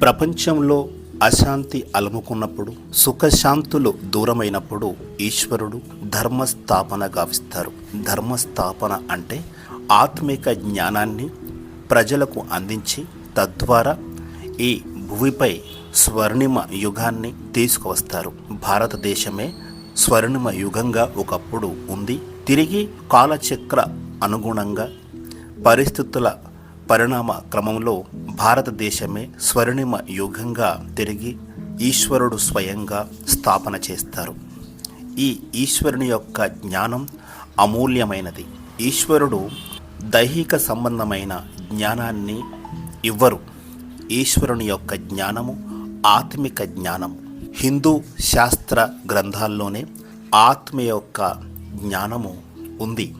ప్రపంచంలో అశాంతి అలముకున్నప్పుడు సుఖశాంతులు దూరమైనప్పుడు ఈశ్వరుడు ధర్మస్థాపన గావిస్తారు. ధర్మస్థాపన అంటే ఆత్మిక జ్ఞానాన్ని ప్రజలకు అందించి తద్వారా ఈ భూమిపై స్వర్ణిమ యుగాన్ని తీసుకువస్తారు. భారతదేశమే స్వర్ణిమ యుగంగా ఒకప్పుడు ఉంది. తిరిగి కాలచక్ర అనుగుణంగా పరిస్థితుల పరిణామ క్రమంలో భారతదేశమే స్వర్ణిమ యుగంగా తిరిగి ఈశ్వరుడు స్వయంగా స్థాపన చేస్తారు. ఈ ఈశ్వరుని యొక్క జ్ఞానం అమూల్యమైనది. ఈశ్వరుడు దైహిక సంబంధమైన జ్ఞానాన్ని ఇవ్వరు. ఈశ్వరుని యొక్క జ్ఞానము ఆత్మిక జ్ఞానం. హిందూ శాస్త్ర గ్రంథాల్లోనే ఆత్మ యొక్క జ్ఞానము ఉంది.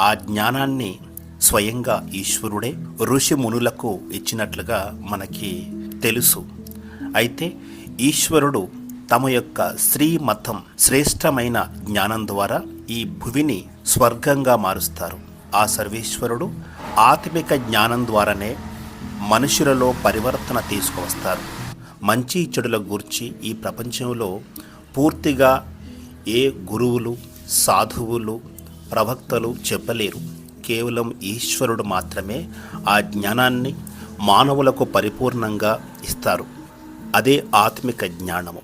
ఆ జ్ఞానాన్ని స్వయంగా ఈశ్వరుడే ఋషి మునులకు ఇచ్చినట్లుగా మనకి తెలుసు. అయితే ఈశ్వరుడు తమ యొక్క స్త్రీ మతం శ్రేష్టమైన జ్ఞానం ద్వారా ఈ భువిని స్వర్గంగా మారుస్తారు. ఆ సర్వేశ్వరుడు ఆత్మిక జ్ఞానం ద్వారానే మనుషులలో పరివర్తన తీసుకువస్తారు. మంచి చెడుల గూర్చి ఈ ప్రపంచంలో పూర్తిగా ఏ గురువులు సాధువులు ప్రవక్తలు చెప్పలేరు. కేవలం ఈశ్వరుడు మాత్రమే ఆ జ్ఞానాన్ని మానవులకు పరిపూర్ణంగా ఇస్తారు. అదే ఆత్మిక జ్ఞానము.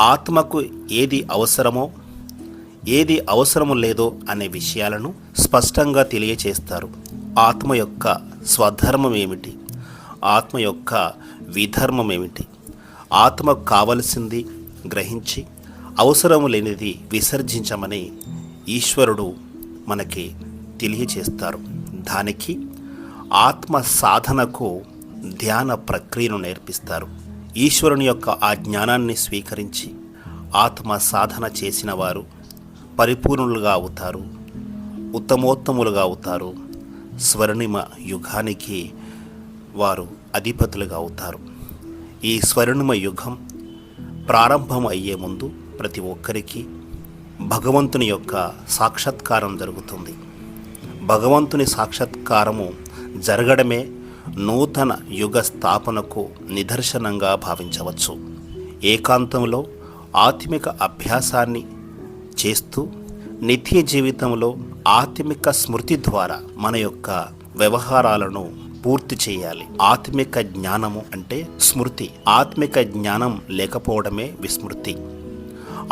ఆత్మకు ఏది అవసరమో ఏది అవసరము లేదో అనే విషయాలను స్పష్టంగా తెలియచేస్తారు. ఆత్మ యొక్క స్వధర్మం ఏమిటి? ఆత్మ యొక్క విధర్మం ఏమిటి? ఆత్మకు కావలసింది గ్రహించి అవసరం లేనిది విసర్జించమని ఈశ్వరుడు మనకి తెలియచేస్తారు. దానికి ఆత్మ సాధనకు ధ్యాన ప్రక్రియను నేర్పిస్తారు. ఈశ్వరుని యొక్క ఆ జ్ఞానాన్ని స్వీకరించి ఆత్మ సాధన చేసిన వారు పరిపూర్ణులుగా అవుతారు ఉత్తమోత్తములుగా అవుతారు. స్వర్ణిమ యుగానికి వారు అధిపతులుగా అవుతారు. ఈ స్వర్ణిమ యుగం ప్రారంభం అయ్యే ముందు ప్రతి ఒక్కరికి భగవంతుని యొక్క సాక్షాత్కారం జరుగుతుంది. భగవంతుని సాక్షాత్కారము జరగడమే నూతన యుగ స్థాపనకు నిదర్శనంగా భావించవచ్చు. ఏకాంతంలో ఆత్మిక అభ్యాసాన్ని చేస్తూ నిత్య జీవితంలో ఆత్మిక స్మృతి ద్వారా మన యొక్క వ్యవహారాలను పూర్తి చేయాలి. ఆత్మిక జ్ఞానము అంటే స్మృతి. ఆత్మిక జ్ఞానం లేకపోవడమే విస్మృతి.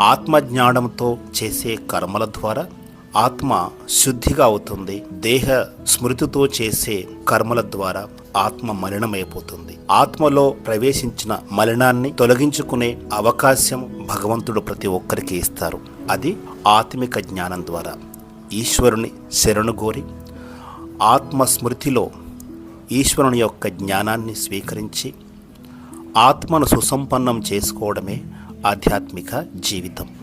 ఆత్మజ్ఞానంతో చేసే కర్మల ద్వారా ఆత్మ శుద్ధిగా అవుతుంది. దేహ స్మృతితో చేసే కర్మల ద్వారా ఆత్మ మలినమైపోతుంది. ఆత్మలో ప్రవేశించిన మలినాన్ని తొలగించుకునే అవకాశం భగవంతుడు ప్రతి ఒక్కరికి ఇస్తారు. అది ఆత్మిక జ్ఞానం ద్వారా. ఈశ్వరుని శరణు కోరి ఆత్మస్మృతిలో ఈశ్వరుని యొక్క జ్ఞానాన్ని స్వీకరించి ఆత్మను సుసంపన్నం చేసుకోవడమే ఆధ్యాత్మిక జీవితం.